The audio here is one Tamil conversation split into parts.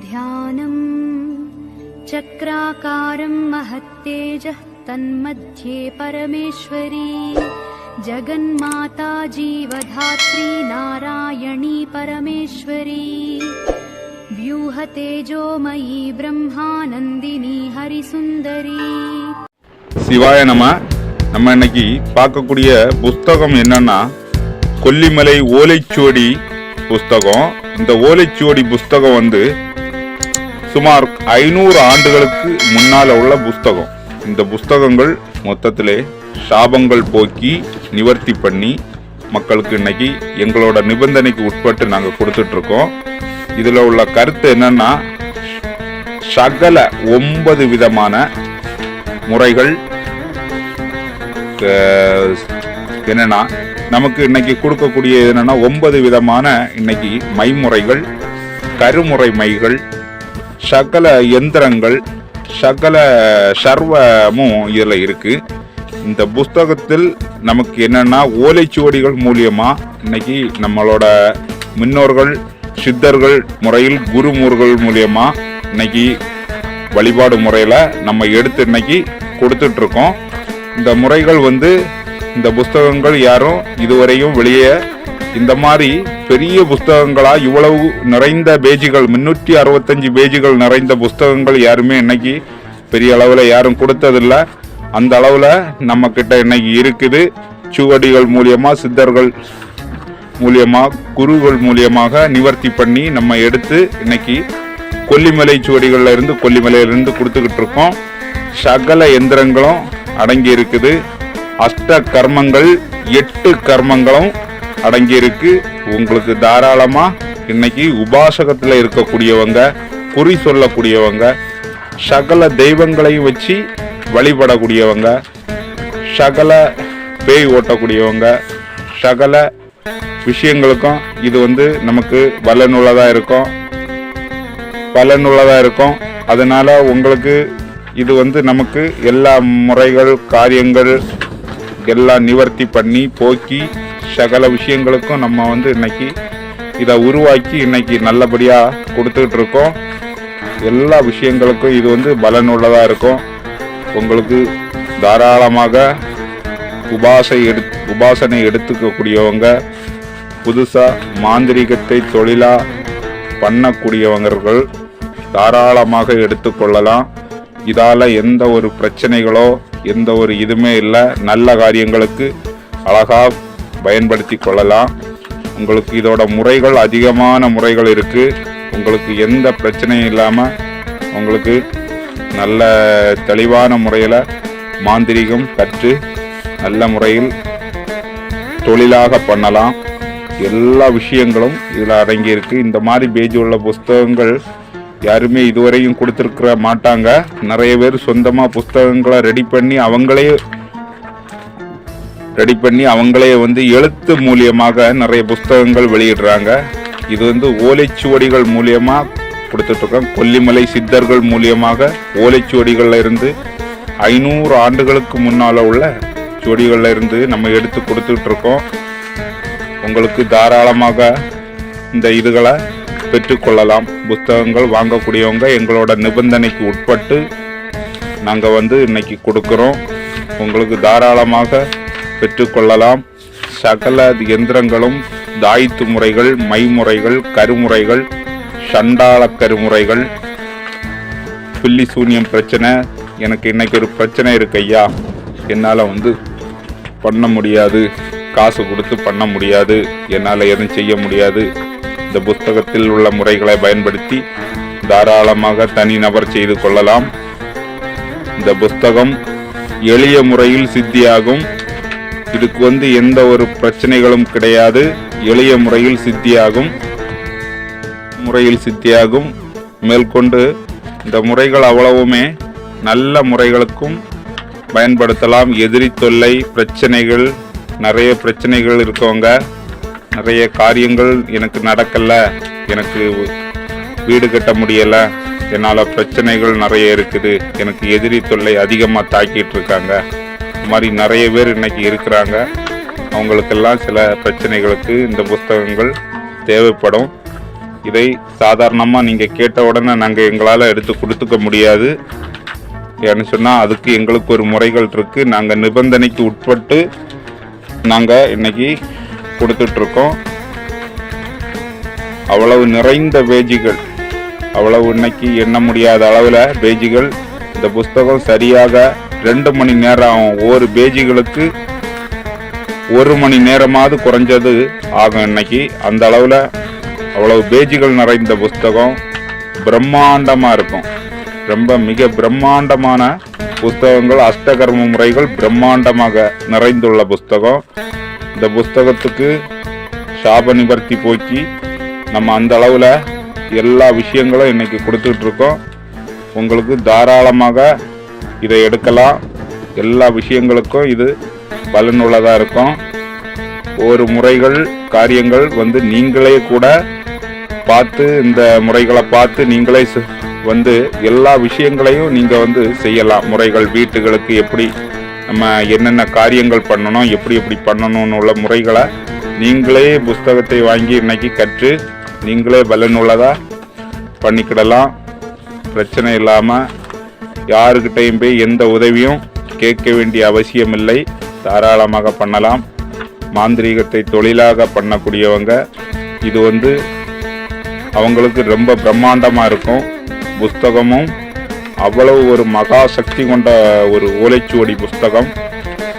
ध्यानम् चक्राकारं महत्तेजः तन्मध्ये परमेश्वरी जगन्माता जीवधात्री नारायणी परमेश्वरी व्यूहतेजोमयी ब्रह्मानन्दिनी हरिसुन्दरी சிவாய நம நம்ம இன்னைக்கு பார்க்கக்கூடிய புஸ்தகம் என்னன்னா கொல்லிமலை ஓலைச்சுவடி புஸ்தகம் இந்த ஓலைச்சுவடி புஸ்தகம் வந்து சுமார் ஐநூறு ஆண்டுகளுக்கு முன்னால உள்ள புஸ்தகம். இந்த புஸ்தகங்கள் மொத்தத்திலே சாபங்கள் போக்கி நிவர்த்தி பண்ணி மக்களுக்கு இன்னைக்கு எங்களோட நிபந்தனைக்கு உட்பட்டு நாங்கள் கொடுத்துட்டு இருக்கோம் இதில் உள்ள கருத்து என்னன்னா சகல ஒன்பது விதமான முறைகள் என்னன்னா நமக்கு இன்னைக்கு கொடுக்கக்கூடிய என்னன்னா ஒன்பது விதமான இன்னைக்கு மைமுறைகள் கருமுறை மைகள் சகல எந்திரங்கள் சகல சர்வமும் இதில் இருக்குது இந்த புஸ்தகத்தில் நமக்கு என்னென்னா ஓலைச்சுவடிகள் மூலியமாக இன்னைக்கு நம்மளோட முன்னோர்கள் சித்தர்கள் முறையில் குருமுறைகள் மூலியமாக இன்னைக்கு வழிபாடு முறையில் நம்ம எடுத்து இன்னைக்கு கொடுத்துட்ருக்கோம். இந்த முறைகள் வந்து இந்த புஸ்தகங்கள் யாரும் இதுவரையும் வெளியே இந்த மாதிரி பெரிய புஸ்தகங்களா? இவ்வளவு நிறைந்த பேஜுகள் முன்னூற்றி அறுபத்தஞ்சு பேஜுகள் நிறைந்த புஸ்தகங்கள் யாருமே இன்னைக்கு பெரிய அளவில் யாரும் கொடுத்ததில்ல. அந்த அளவில் நம்ம கிட்ட இன்னைக்கு இருக்குது. சுவடிகள் மூலியமாக சித்தர்கள் மூலியமாக குருகள் மூலியமாக நிவர்த்தி பண்ணி நம்ம எடுத்து இன்னைக்கு கொல்லிமலை சுவடிகளில் இருந்து கொல்லிமலையிலிருந்து கொடுத்துக்கிட்டு இருக்கோம். சகல எந்திரங்களும் அடங்கி இருக்குது. அஷ்ட கர்மங்கள் எட்டு கர்மங்களும் அடங்கியிருக்கு. உங்களுக்கு தாராளமாக இன்னைக்கு உபாசகத்தில் இருக்கக்கூடியவங்க குறி சொல்லக்கூடியவங்க சகல தெய்வங்களையும் வச்சு வழிபடக்கூடியவங்க சகல பேய் ஓட்டக்கூடியவங்க சகல விஷயங்களுக்கும் இது வந்து நமக்கு பலனுள்ளதாக இருக்கும். பலனுள்ளதாக இருக்கும். அதனால் உங்களுக்கு இது வந்து நமக்கு எல்லா முறைகள் காரியங்கள் எல்லாம் நிவர்த்தி பண்ணி போக்கி சகல விஷயங்களுக்கும் நம்ம வந்து இன்னைக்கு இதை உருவாக்கி இன்னைக்கு நல்லபடியாக கொடுத்துக்கிட்டு இருக்கோம். எல்லா விஷயங்களுக்கும் இது வந்து பலனுள்ளதாக இருக்கும். உங்களுக்கு தாராளமாக உபாசை எடு உபாசனை எடுத்துக்கக்கூடியவங்க புதுசாக மாந்திரிகத்தை தொழிலாக பண்ணக்கூடியவங்கர்கள் தாராளமாக எடுத்துக்கொள்ளலாம். இதால் எந்த ஒரு பிரச்சனைகளோ எந்த ஒரு இதுவுமே இல்லை. நல்ல காரியங்களுக்கு அழகாக பயன்படுத்தி கொள்ளலாம் உங்களுக்கு இதோட முறைகள் அதிகமான முறைகள் இருக்குது உங்களுக்கு எந்த பிரச்சனையும் இல்லாமல் உங்களுக்கு நல்ல தெளிவான முறையில் மாந்திரீகம் கற்று நல்ல முறையில் தொழிலாக பண்ணலாம். எல்லா விஷயங்களும் இதில் அடங்கியிருக்கு. இந்த மாதிரி பேஜ் உள்ள புஸ்தகங்கள் யாருமே இதுவரையும் கொடுத்துருக்க மாட்டாங்க. நிறைய பேர் சொந்தமாக புஸ்தகங்களை ரெடி பண்ணி அவங்களே ரெடி பண்ணி அவங்களே வந்து எழுத்து மூலியமாக நிறைய புஸ்தகங்கள் வெளியிடுறாங்க. இது வந்து ஓலைச்சுவடிகள் மூலியமா கொடுத்துட்டு இருக்கோம் கொல்லிமலை சித்தர்கள் மூலியமாக ஓலைச்சுவடிகளில் இருந்து ஐநூறு ஆண்டுகளுக்கு முன்னால உள்ள சுவடிகளில் இருந்து நம்ம எடுத்து கொடுத்துட்டு இருக்கோம் உங்களுக்கு தாராளமாக இந்த இதுகளை பெற்றுக்கொள்ளலாம். புத்தகங்கள் வாங்கக்கூடியவங்க எங்களோட நிபந்தனைக்கு உட்பட்டு நாங்கள் வந்து இன்னைக்கு கொடுக்குறோம். உங்களுக்கு தாராளமாக பெற்றுக்கொள்ளலாம். சகல எந்திரங்களும் தாய்த்து முறைகள் மைமுறைகள் கருமுறைகள் சண்டாள கருமுறைகள். பில்லி சூன்யம் பிரச்சனை எனக்கு இன்னைக்கு ஒரு பிரச்சனை இருக்கு ஐயா. என்னால் வந்து பண்ண முடியாது. காசு கொடுத்து பண்ண முடியாது. என்னால் எதுவும் செய்ய முடியாது. இந்த புஸ்தகத்தில் உள்ள முறைகளை பயன்படுத்தி தாராளமாக தனிநபர் செய்து கொள்ளலாம். இந்த புஸ்தகம் எளிய முறையில் சித்தியாகும். இதுக்கு வந்து எந்த ஒரு பிரச்சனைகளும் கிடையாது. எளிய முறையில் சித்தியாகும். முறையில் சித்தியாகும். மேற்கொண்டு இந்த முறைகள் அவ்வளவுமே நல்ல முறைகளுக்கும் பயன்படுத்தலாம். எதிரி தொல்லை பிரச்சனைகள் நிறைய பிரச்சனைகள் இருக்கவங்க நிறைய காரியங்கள் எனக்கு நடக்கல எனக்கு வீடு கட்ட முடியலை என்னால் பிரச்சனைகள் நிறைய இருக்குது எனக்கு எதிரி தொல்லை அதிகமாக தாக்கிட்டு இருக்காங்க. மாதிரி நிறைய பேர் இன்னைக்கு இருக்கிறாங்க. அவங்களுக்கெல்லாம் சில பிரச்சனைகளுக்கு இந்த புஸ்தகங்கள் தேவைப்படும். இதை சாதாரணமாக நீங்கள் கேட்ட உடனே நாங்கள் எங்களால் எடுத்து கொடுத்துக்க முடியாது. ஏன்னு சொன்னால் அதுக்கு எங்களுக்கு ஒரு முறைகள் இருக்குது நாங்கள் நிபந்தனைக்கு உட்பட்டு நாங்கள் இன்னைக்கு கொடுத்துட்ருக்கோம். அவ்வளவு நிறைந்த பேஜுகள் அவ்வளவு இன்னைக்கு எண்ண முடியாத அளவில் பேஜுகள் இந்த புஸ்தகம் சரியாக ரெண்டு மணி நேரம் ஆகும் ஒவ்வொரு பேஜிகளுக்கு ஒரு மணி நேரமாவது குறைஞ்சது ஆகும் இன்னைக்கு. அந்த அளவில் அவ்வளவு பேஜிகள் நிறைந்த புஸ்தகம் பிரம்மாண்டமாக இருக்கும். ரொம்ப மிக பிரம்மாண்டமான புஸ்தகங்கள் அஷ்டகர்ம முறைகள் பிரம்மாண்டமாக நிறைந்துள்ள புஸ்தகம். இந்த புஸ்தகத்துக்கு சாப நிவர்த்தி போக்கி நம்ம அந்த அளவில் எல்லா விஷயங்களும் இன்னைக்கு கொடுத்துட்ருக்கோம் உங்களுக்கு தாராளமாக இதை எடுக்கலாம். எல்லா விஷயங்களுக்கும் இது பலனுள்ளதாக இருக்கும். ஒரு முறைகள் காரியங்கள் வந்து நீங்களே கூட பார்த்து இந்த முறைகளை பார்த்து நீங்களே செ- வந்து எல்லா விஷயங்களையும் நீங்கள் வந்து செய்யலாம். முறைகள் வீட்டுகளுக்கு எப்படி நம்ம என்னென்ன காரியங்கள் பண்ணணும் எப்படி எப்படி பண்ணணும்னு உள்ள முறைகளை நீங்களே புஸ்தகத்தை வாங்கி இன்னைக்கு கற்று நீங்களே பலனுள்ளதாக பண்ணிக்கிடலாம். பிரச்சனை இல்லாமல் யாருக்கிட்டையும் போய் எந்த உதவியும் கேட்க வேண்டிய அவசியமில்லை. தாராளமாக பண்ணலாம். மாந்திரீகத்தை தொழிலாக பண்ணக்கூடியவங்க இது வந்து அவங்களுக்கு ரொம்ப பிரம்மாண்டமாக இருக்கும். புஸ்தகமும் அவ்வளவு ஒரு மகா சக்தி கொண்ட ஒரு ஓலைச்சுவடி புஸ்தகம்.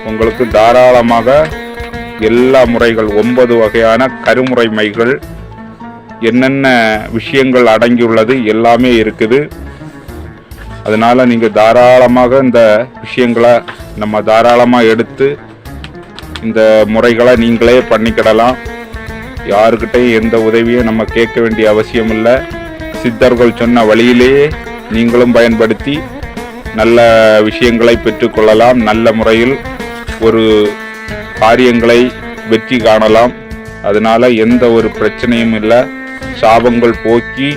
உங்களுக்கு தாராளமாக எல்லா முறைகள் ஒன்பது வகையான கருமுறை மைகள் என்னென்ன விஷயங்கள் அடங்கியுள்ளது எல்லாமே இருக்குது. அதனால நீங்கள் தாராளமாக இந்த விஷயங்களை நம்ம தாராளமாக எடுத்து இந்த முறைகளை நீங்களே பண்ணிக்கிடலாம். யாருக்கிட்டையும் எந்த உதவியும் நம்ம கேட்க வேண்டிய அவசியம் இல்லை. சித்தர்கள் சொன்ன வழியிலேயே நீங்களும் பயன்படுத்தி நல்ல விஷயங்களை பெற்றுக்கொள்ளலாம் நல்ல முறையில் ஒரு காரியங்களை வெற்றி காணலாம். அதனால் எந்த ஒரு பிரச்சனையும் இல்லை. சாபங்கள் போக்கி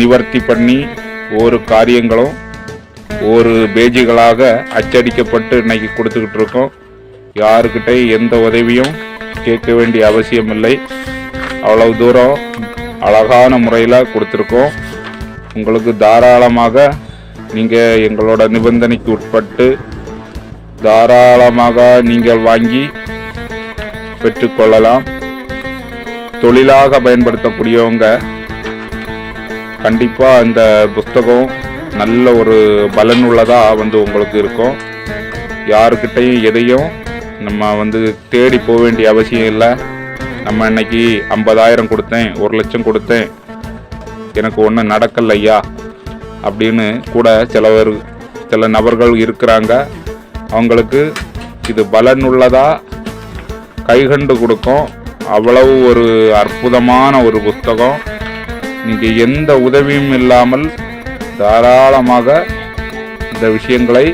நிவர்த்தி பண்ணி ஒரு காரியங்களும் ஒரு பேஜுகளாக அச்சடிக்கப்பட்டு இன்னைக்கு கொடுத்துக்கிட்டு இருக்கோம். யாருக்கிட்ட எந்த உதவியும் கேட்க வேண்டிய அவசியம் இல்லை அவ்வளவு தூரம் அழகான முறையில் கொடுத்துருக்கோம். உங்களுக்கு தாராளமாக நீங்கள் எங்களோட நிபந்தனைக்கு உட்பட்டு தாராளமாக நீங்கள் வாங்கி பெற்றுக்கொள்ளலாம் தொழிலாக பயன்படுத்தக்கூடியவங்க கண்டிப்பாக அந்த புஸ்தகம் நல்ல ஒரு பலனுள்ளதாக வந்து உங்களுக்கு இருக்கும். யாருக்கிட்டையும் எதையும் நம்ம வந்து தேடி போக வேண்டிய அவசியம் இல்லை. நம்ம இன்னைக்கு ஐம்பதாயிரம் கொடுத்தேன் ஒரு லட்சம் கொடுத்தேன். எனக்கு ஒன்றும் நடக்கல ஐயா அப்படின்னு கூட சிலவர் சில நபர்கள் இருக்கிறாங்க. அவங்களுக்கு இது பலனுள்ளதாக கைகண்டு கொடுக்கும். அவ்வளவு ஒரு அற்புதமான ஒரு புஸ்தகம் நீங்கள் எந்த உதவியும் இல்லாமல் தாராளமாக இந்த விஷயங்களை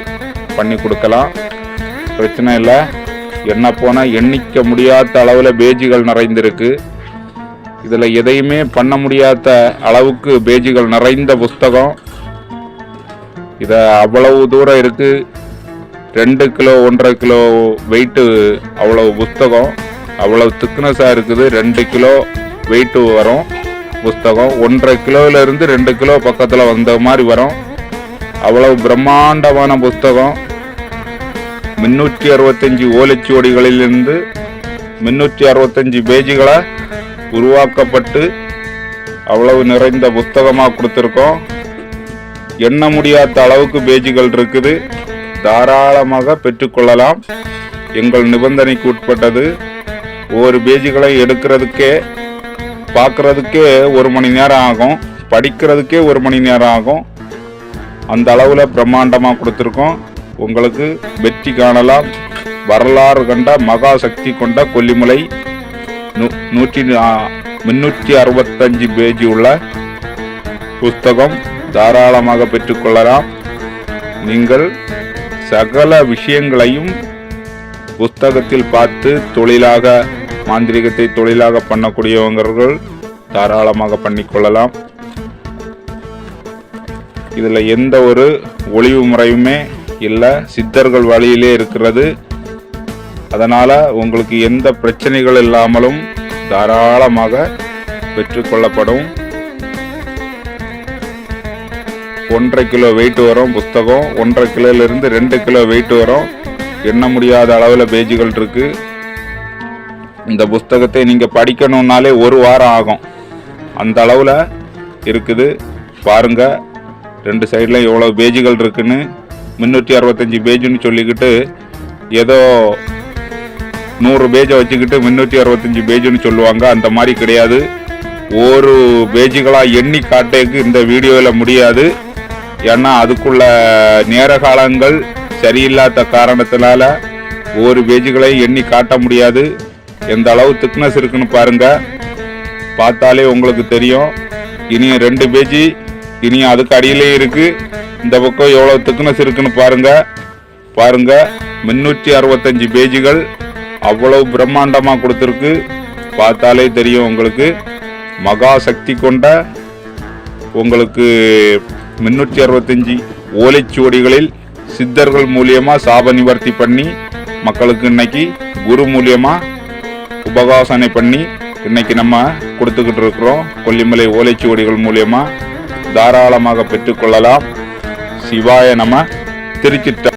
பண்ணி கொடுக்கலாம். பிரச்சனை இல்லை. என்ன போனால் எண்ணிக்க முடியாத அளவில் பேஜுகள் நிறைந்திருக்கு. இதில் எதையுமே பண்ண முடியாத அளவுக்கு பேஜுகள் நிறைந்த புஸ்தகம். இதை அவ்வளவு தூரம் இருக்குது ரெண்டு கிலோ ஒன்றரை கிலோ வெயிட்டு அவ்வளவு புஸ்தகம். அவ்வளவு திக்னஸாக இருக்குது. ரெண்டு கிலோ வெயிட்டு வரும். புஸ்தகம். ஒன்றரை கிலோவிலிருந்து ரெண்டு கிலோ பக்கத்தில் வந்த மாதிரி வரும். அவ்வளவு பிரம்மாண்டமான புஸ்தகம். முன்னூற்றி அறுபத்தஞ்சு ஓலைச்சுவடிகளிலிருந்து முன்னூற்றி அறுபத்தஞ்சு பேஜுகளை உருவாக்கப்பட்டு அவ்வளவு நிறைந்த புஸ்தகமாக கொடுத்துருக்கோம். எண்ண முடியாத அளவுக்கு பேஜுகள் இருக்குது. தாராளமாக பெற்றுக்கொள்ளலாம் எங்கள் நிபந்தனைக்கு உட்பட்டது. ஒவ்வொரு பேஜுகளை எடுக்கிறதுக்கே பார்க்கறதுக்கே ஒரு மணி நேரம் ஆகும். படிக்கிறதுக்கே ஒரு மணி நேரம் ஆகும். அந்த அளவில் பிரம்மாண்டமாக கொடுத்துருக்கோம். உங்களுக்கு வெற்றி காணலாம். வரலாறு கண்ட மகா சக்தி கொண்ட கொல்லிமலை நூ- நூற்றி முன்னூற்றி அறுபத்தஞ்சு பேஜ் உள்ள புஸ்தகம் தாராளமாக பெற்றுக்கொள்ளலாம் நீங்கள் சகல விஷயங்களையும் புஸ்தகத்தில் பார்த்து தொழிலாக மாந்திரிகத்தை தொழிலாக பண்ணக்கூடியவங்கர்கள் தாராளமாக பண்ணிக்கொள்ளலாம். இதில் எந்த ஒரு ஒளிவு முறையுமே இல்லை. சித்தர்கள் வழியிலே இருக்கிறது. அதனால் உங்களுக்கு எந்த பிரச்சனைகள் இல்லாமலும் தாராளமாக பெற்றுக்கொள்ளப்படும் ஒன்றரை கிலோ வெயிட் வரும் புஸ்தகம் ஒன்றரை கிலோலேருந்து ரெண்டு கிலோ வெயிட் வரும். எண்ண முடியாத அளவில் பேஜுகள் இருக்குது இந்த புஸ்தகத்தை நீங்கள் படிக்கணுன்னாலே ஒரு வாரம் ஆகும். அந்த அளவில் இருக்குது. பாருங்கள் ரெண்டு சைடில் எவ்வளோ பேஜுகள் இருக்குன்னு. முந்நூற்றி அறுபத்தஞ்சி பேஜுன்னு சொல்லிக்கிட்டு ஏதோ நூறு பேஜை வச்சுக்கிட்டு முந்நூற்றி அறுபத்தஞ்சி பேஜுன்னு சொல்லுவாங்க. அந்த மாதிரி கிடையாது. ஒரு பேஜுகளாக எண்ணி காட்டேக்கு இந்த வீடியோவில் முடியாது. ஏன்னா அதுக்குள்ள நேர காலங்கள் சரியில்லாத காரணத்தினால ஒரு பேஜுகளை எண்ணி காட்ட முடியாது. எந்த அளவு திக்னஸ் இருக்குன்னு பாருங்க. பார்த்தாலே உங்களுக்கு தெரியும். இனியும் ரெண்டு பேஜி இனியும் அதுக்கு அடியிலே இருக்கு. இந்த பக்கம் எவ்வளோ திக்னஸ் இருக்குன்னு பாருங்க. பாருங்க முன்னூற்றி அறுபத்தஞ்சு பேஜுகள் அவ்வளவு பிரம்மாண்டமாக கொடுத்துருக்கு. பார்த்தாலே தெரியும் உங்களுக்கு. மகா சக்தி கொண்ட உங்களுக்கு முன்னூற்றி அறுபத்தஞ்சி ஓலைச்சுவடிகளில் சித்தர்கள் மூலியமாக சாப நிவர்த்தி பண்ணி மக்களுக்கு இன்னைக்கு குரு மூலியமாக உபகாசனை பண்ணி இன்னைக்கு நம்ம கொடுத்துக்கிட்டு இருக்கிறோம் கொல்லிமலை ஓலைச்சுவடிகள் மூலயமா தாராளமாக பெற்றுக்கொள்ளலாம். சிவாய நம திருச்சிட்ட